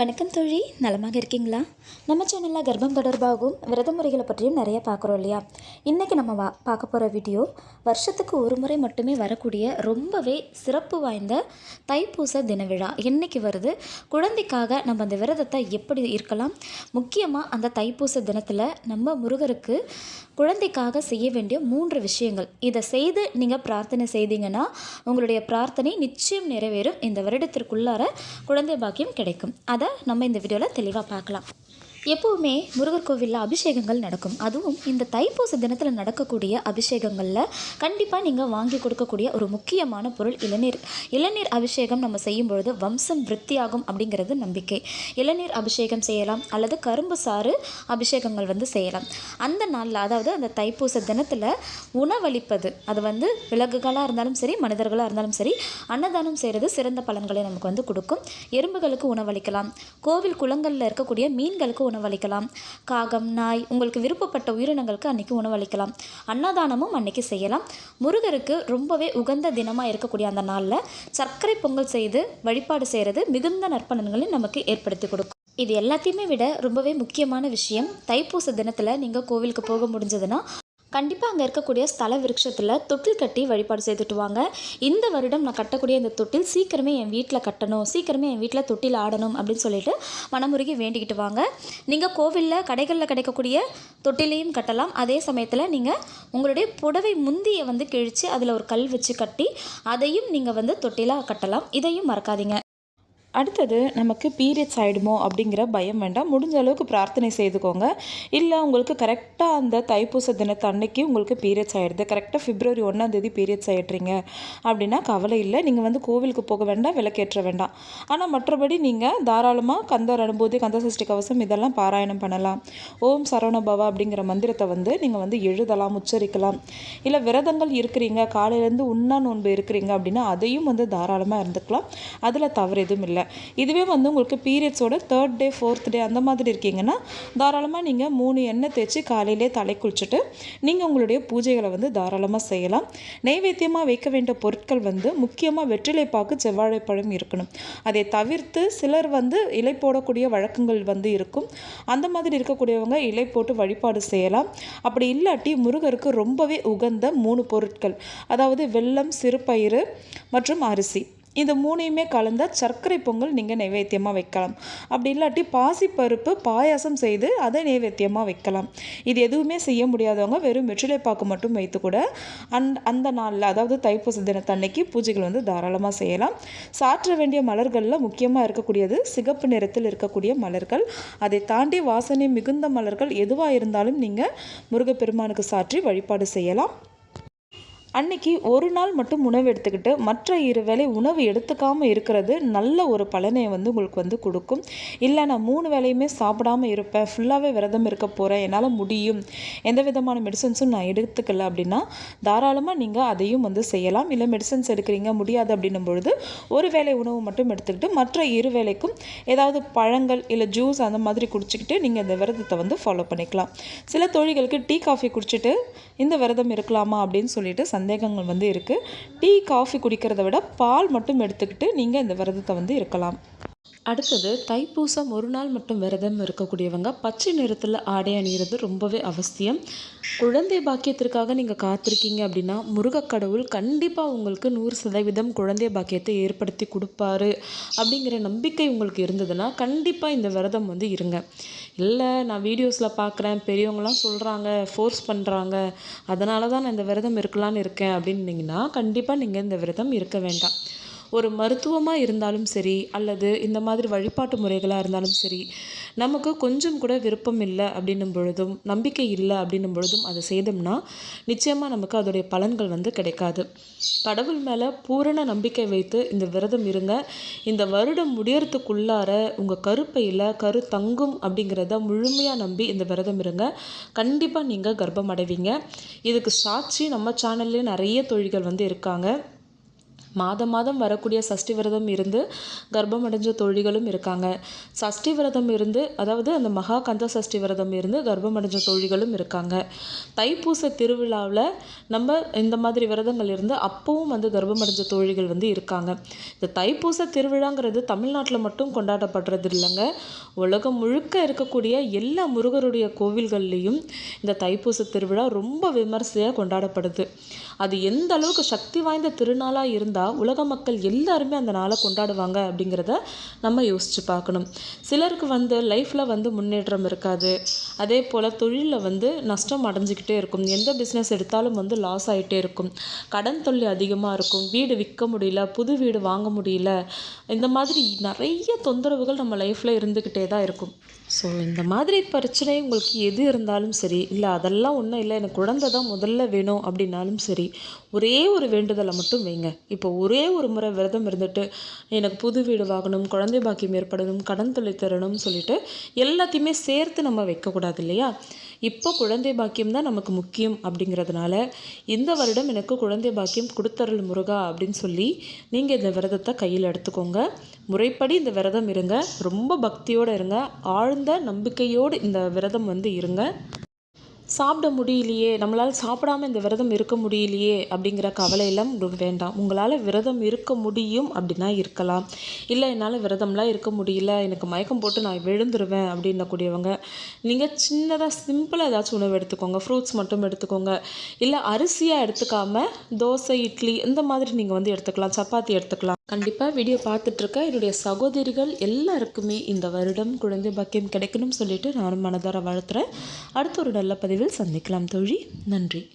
வணக்கம் தோழி நலமாக இருக்கீங்களா? நம்ம சேனலில் கர்ப்பம் தொடர்பாகவும் விரத முறைகளை பற்றியும் நிறைய பார்க்குறோம் இல்லையா? இன்றைக்கி நம்ம வா பார்க்க போகிற வீடியோ வருஷத்துக்கு ஒரு முறை மட்டுமே வரக்கூடிய ரொம்பவே சிறப்பு வாய்ந்த தைப்பூச தின விழா. என்றைக்கு வருது. குழந்தைக்காக நம்ம அந்த விரதத்தை எப்படி இருக்கலாம்? முக்கியமாக அந்த தைப்பூச தினத்தில் நம்ம முருகருக்கு குழந்தைக்காக செய்ய வேண்டிய மூன்று விஷயங்கள். இதை செய்து நீங்கள் பிரார்த்தனை செய்தீங்கன்னா உங்களுடைய பிரார்த்தனை நிச்சயம் நிறைவேறும். இந்த வருடத்திற்குள்ளார குழந்தை பாக்கியம் கிடைக்கும். அதை நம்ம இந்த வீடியோவில் தெளிவாக பார்க்கலாம். எப்போவுமே முருகர் கோவிலில் அபிஷேகங்கள் நடக்கும். அதுவும் இந்த தைப்பூச தினத்தில் நடக்கக்கூடிய அபிஷேகங்களில் கண்டிப்பாக நீங்கள் வாங்கி கொடுக்கக்கூடிய ஒரு முக்கியமான பொருள் இளநீர். இளநீர் அபிஷேகம் நம்ம செய்யும் பொழுது வம்சம் விருத்தியாகும் அப்படிங்கிறது நம்பிக்கை. இளநீர் அபிஷேகம் செய்யலாம் அல்லது கரும்பு சாறு அபிஷேகங்கள் வந்து செய்யலாம். அந்த நாளில் அதாவது அந்த தைப்பூச தினத்தில் உணவளிப்பது அது வந்து விலங்குகளாக இருந்தாலும் சரி மனிதர்களாக இருந்தாலும் சரி அன்னதானம் செய்கிறது சிறந்த பலன்களை நமக்கு வந்து கொடுக்கும். எறும்புகளுக்கு உணவளிக்கலாம். கோவில் குளங்களில் இருக்கக்கூடிய மீன்களுக்கு உணவு உணவளிக்கலாம். காகம் நாய் உங்களுக்கு விருப்பப்பட்ட உயிரினங்களுக்கு அன்றைக்கி உணவளிக்கலாம். அன்னதானமும் அன்றைக்கி செய்யலாம். முருகருக்கு ரொம்பவே உகந்த தினமாக இருக்கக்கூடிய அந்த நாளில் சர்க்கரை பொங்கல் செய்து வழிபாடு செய்கிறது மிகுந்த நற்பலன்களை நமக்கு ஏற்படுத்தி கொடுக்கும். இது எல்லாத்தையுமே விட ரொம்பவே முக்கியமான விஷயம். தைப்பூச தினத்தில் நீங்கள் கோவிலுக்கு போக முடிஞ்சதுன்னா கண்டிப்பாக அங்கே இருக்கக்கூடிய ஸ்தல விருட்சத்தில் தொட்டில் கட்டி வழிபாடு செய்துட்டு வாங்க இந்த வருடம் நான் கட்டக்கூடிய இந்த தொட்டில் சீக்கிரமே என் வீட்டில் கட்டணும் சீக்கிரமே என் வீட்டில் தொட்டில் ஆடணும் அப்படின்னு சொல்லிட்டு மனமுருகி வேண்டிக்கிட்டு வாங்க. நீங்கள் கோவிலில் கடைகளில் கிடைக்கக்கூடிய தொட்டிலையும் கட்டலாம். அதே சமயத்தில் நீங்கள் உங்களுடைய புடவை முந்தியை வந்து கிழித்து அதில் ஒரு கல் வச்சு கட்டி அதையும் நீங்கள் வந்து தொட்டிலாக கட்டலாம். இதையும் மறக்காதீங்க. அடுத்தது நமக்கு பீரியட்ஸ் ஆகிடுமோ அப்படிங்கிற பயம் வேண்டாம். முடிஞ்ச அளவுக்கு பிரார்த்தனை செய்துக்கோங்க. இல்லை உங்களுக்கு கரெக்டாக அந்த தைப்பூச தினத்து அன்னைக்கு உங்களுக்கு பீரியட்ஸ் ஆகிடுது கரெக்டாக பிப்ரவரி ஒன்றாந்தேதி பீரியட்ஸ் ஆகிடுறீங்க அப்படின்னா கவலை இல்லை. நீங்கள் வந்து கோவிலுக்கு போக வேண்டாம் விளக்கேற்ற வேண்டாம். ஆனால் மற்றபடி நீங்கள் தாராளமாக கந்தர் அனுபூதி கந்த சஷ்டி கவசம் இதெல்லாம் பாராயணம் பண்ணலாம். ஓம் சரவண பவா அப்படிங்கிற மந்திரத்தை வந்து நீங்கள் வந்து எழுதலாம் உச்சரிக்கலாம். இல்லை விரதங்கள் இருக்கிறீங்க காலையிலேருந்து உண்ணா நோன்பு இருக்கிறீங்க அப்படின்னா அதையும் வந்து தாராளமாக இருந்துக்கலாம். அதில் தவறு எதுவும் இல்லை. இதுவே வந்து உங்களுக்கு பீரியட்ஸோட தேர்ட் டே ஃபோர்த் டே அந்த மாதிரி இருக்கீங்கன்னா தாராளமாக நீங்கள் மூணு எண்ணெய் தேய்ச்சி காலையிலே தலை குளிச்சுட்டு நீங்கள் உங்களுடைய பூஜைகளை வந்து தாராளமாக செய்யலாம். நைவேத்தியமாக வைக்க வேண்டிய பொருட்கள் வந்து முக்கியமாக வெற்றிலைப்பாக்கு செவ்வாழைப்பழம் இருக்கணும். அதை தவிர்த்து சிலர் வந்து இலை போடக்கூடிய வழக்கங்கள் வந்து இருக்கும். அந்த மாதிரி இருக்கக்கூடியவங்க இலை போட்டு வழிபாடு செய்யலாம். அப்படி இல்லாட்டி முருகருக்கு ரொம்பவே உகந்த மூணு பொருட்கள். அதாவது வெல்லம் சிறுபயிறு மற்றும் அரிசி. இந்த மூணையுமே கலந்த சர்க்கரை பொங்கல் நீங்கள் நைவேத்தியமாக வைக்கலாம். அப்படி இல்லாட்டி பாசிப்பருப்பு பாயாசம் செய்து அதை நைவேத்தியமாக வைக்கலாம். இது எதுவுமே செய்ய முடியாதவங்க வெறும் வெற்றிலை பாக்கு மட்டும் வைத்து கூட அந் அந்த நாளில் அதாவது தைப்பூச தினத்தன்னைக்கு பூஜைகள் வந்து தாராளமாக செய்யலாம். சாற்ற வேண்டிய மலர்களில் முக்கியமாக இருக்கக்கூடியது சிகப்பு நிறத்தில் இருக்கக்கூடிய மலர்கள். அதை தாண்டி வாசனை மிகுந்த மலர்கள் எதுவாக இருந்தாலும் நீங்கள் முருகப்பெருமானுக்கு சாற்றி வழிபாடு செய்யலாம். அன்னைக்கு ஒரு நாள் மட்டும் உணவு எடுத்துக்கிட்டு மற்ற இரு வேளை உணவு எடுத்துக்காமல் இருக்கிறது நல்ல ஒரு பலனை வந்து உங்களுக்கு வந்து கொடுக்கும். இல்லை நான் மூணு வேலையுமே சாப்பிடாமல் இருப்பேன். ஃபுல்லாகவே விரதம் இருக்க போகிறேன் என்னால் முடியும். எந்த விதமான மெடிசன்ஸும் நான் எடுத்துக்கல அப்படின்னா தாராளமாக நீங்கள் அதையும் வந்து செய்யலாம். இல்லை மெடிசன்ஸ் எடுக்கிறீங்க முடியாது அப்படின்னும் பொழுது ஒரு வேளை உணவு மட்டும் எடுத்துக்கிட்டு மற்ற இரு வேளைக்கும் ஏதாவது பழங்கள் இல்லை ஜூஸ் அந்த மாதிரி குடிச்சிக்கிட்டு நீங்கள் இந்த விரதத்தை வந்து ஃபாலோ பண்ணிக்கலாம். சில தொழில்களுக்கு டீ காஃபி குடிச்சிட்டு இந்த விரதம் இருக்கலாமா அப்படின்னு சொல்லிட்டு சந்தேகங்கள் வந்து இருக்குது டீ காஃபி குடிக்கிறத விட பால் மட்டும் எடுத்துக்கிட்டு நீங்கள் இந்த விரதத்தை வந்து இருக்கலாம். அடுத்தது தைப்பூசம் ஒரு நாள் மட்டும் விரதம் இருக்கக்கூடியவங்க பச்சை நிறத்தில் ஆடை அணிகிறது ரொம்பவே அவசியம். குழந்தை பாக்கியத்திற்காக நீங்கள் காத்திருக்கீங்க அப்படின்னா முருகக்கடவுள் கண்டிப்பாக உங்களுக்கு நூறு சதவீதம் குழந்தை பாக்கியத்தை ஏற்படுத்தி கொடுப்பாரு அப்படிங்கிற நம்பிக்கை உங்களுக்கு இருந்ததுன்னா கண்டிப்பாக இந்த விரதம் வந்து இருங்க. இல்லை நான் வீடியோஸில் பார்க்குறேன் பெரியவங்களாம் சொல்கிறாங்க ஃபோர்ஸ் பண்ணுறாங்க அதனால தான் நான் இந்த விரதம் இருக்கலான்னு இருக்கேன் அப்படின்னீங்கன்னா கண்டிப்பாக நீங்கள் இந்த விரதம் இருக்க வேண்டாம். ஒரு மருத்துவமாக இருந்தாலும் சரி அல்லது இந்த மாதிரி வழிபாட்டு முறைகளாக இருந்தாலும் சரி நமக்கு கொஞ்சம் கூட விருப்பம் இல்லை அப்படின்னும் பொழுதும் நம்பிக்கை இல்லை அப்படின்னும் பொழுதும் அதை செய்தோம்னா நிச்சயமாக நமக்கு அதோடைய பலன்கள் வந்து கிடைக்காது. கடவுள் மேலே பூரண நம்பிக்கை வைத்து இந்த விரதம் இருங்க. இந்த வருடம் முடியறதுக்குள்ளார உங்கள் கருப்பையில் கரு தங்கும் அப்படிங்கிறத முழுமையாக நம்பி இந்த விரதம் இருங்க. கண்டிப்பாக நீங்கள் கர்ப்பம் அடைவீங்க. இதுக்கு சாட்சி நம்ம சேனல்லே நிறைய தொழில்கள் வந்து இருக்காங்க. மாதம் மாதம் வரக்கூடிய சஷ்டி விரதம் இருந்து கர்ப்பம் அடைஞ்ச தோழிகளும் இருக்காங்க. சஷ்டி விரதம் இருந்து அதாவது அந்த மகா கந்த சஷ்டி விரதம் இருந்து கர்ப்பம் அடைஞ்ச தோழிகளும் இருக்காங்க. தைப்பூச திருவிழாவில் நம்ம இந்த மாதிரி விரதங்கள் இருந்து அப்பவும் வந்து கர்ப்பம் அடைஞ்ச தோழிகள் வந்து இருக்காங்க. இந்த தைப்பூச திருவிழாங்கிறது தமிழ்நாட்டில் மட்டும் கொண்டாடப்படுறது இல்லைங்க. உலகம் முழுக்க இருக்கக்கூடிய எல்லா முருகருடைய கோவில்கள்லேயும் இந்த தைப்பூச திருவிழா ரொம்ப விமர்சையாக கொண்டாடப்படுது. அது எந்த அளவுக்கு சக்தி வாய்ந்த திருநாளாக இருந்தால் உலக மக்கள் எல்லாருமே அந்த நாளை கொண்டாடுவாங்க அப்படிங்கிறத நம்ம யோசித்து பார்க்கணும். சிலருக்கு வந்து லைஃப்பில் வந்து முன்னேற்றம் இருக்காது. அதே போல் தொழிலில் வந்து நஷ்டம் அடைஞ்சிக்கிட்டே இருக்கும். எந்த பிஸ்னஸ் எடுத்தாலும் வந்து லாஸ் ஆகிட்டே இருக்கும். கடன் தொல்லை அதிகமாக இருக்கும். வீடு விற்க முடியல புது வீடு வாங்க முடியல. இந்த மாதிரி நிறைய தொந்தரவுகள் நம்ம லைஃப்பில் இருந்துக்கிட்டே தான் இருக்கும். ஸோ இந்த மாதிரி பிரச்சனை உங்களுக்கு எது இருந்தாலும் சரி இல்லை அதெல்லாம் ஒன்றும் இல்லை எனக்கு குழந்தை தான் முதல்ல வேணும் அப்படின்னாலும் சரி ஒரே ஒரு வேண்டுதலை மட்டும் வைங்க. இப்போ இப்போ ஒரே ஒரு முறை விரதம் இருந்துட்டு எனக்கு புது வீடு வாங்கணும் குழந்தை பாக்கியம் ஏற்படணும் கடன் தொலை தரணும்னு சொல்லிட்டு எல்லாத்தையுமே சேர்த்து நம்ம வைக்கக்கூடாது இல்லையா? இப்போ குழந்தை பாக்கியம் தான் நமக்கு முக்கியம் அப்படிங்கிறதுனால இந்த வருடம் எனக்கு குழந்தை பாக்கியம் கொடுத்தருள் முருகா அப்படின்னு சொல்லி நீங்கள் இந்த விரதத்தை கையில் எடுத்துக்கோங்க. முறைப்படி இந்த விரதம் இருங்க. ரொம்ப பக்தியோடு இருங்க. ஆழ்ந்த நம்பிக்கையோடு இந்த விரதம் வந்து இருங்க. சாப்பிட முடியலையே நம்மளால் சாப்பிடாம இந்த விரதம் இருக்க முடியலையே அப்படிங்கிற கவலையெல்லாம் உங்களுக்கு வேண்டாம். உங்களால் விரதம் இருக்க முடியும் அப்படின்னா இருக்கலாம். இல்லை என்னால் விரதம்லாம் இருக்க முடியல எனக்கு மயக்கம் போட்டு நான் விழுந்துருவேன் அப்படின்னக்கூடியவங்க நீங்கள் சின்னதாக சிம்பிளாக ஏதாச்சும் உணவு எடுத்துக்கோங்க. ஃப்ரூட்ஸ் மட்டும் எடுத்துக்கோங்க. இல்லை அரிசியாக எடுத்துக்காம தோசை இட்லி இந்த மாதிரி நீங்கள் வந்து எடுத்துக்கலாம். சப்பாத்தி எடுத்துக்கலாம். கண்டிப்பாக வீடியோ பார்த்துட்ருக்க என்னுடைய சகோதரிகள் எல்லாருக்குமே இந்த வருடம் குழந்தை பாக்கியம் கிடைக்கணும்னு சொல்லிட்டு நானும் மனதார வாழ்த்துறேன். அடுத்த ஒரு நல்ல பதிவில் சந்திக்கலாம் தோழி. நன்றி.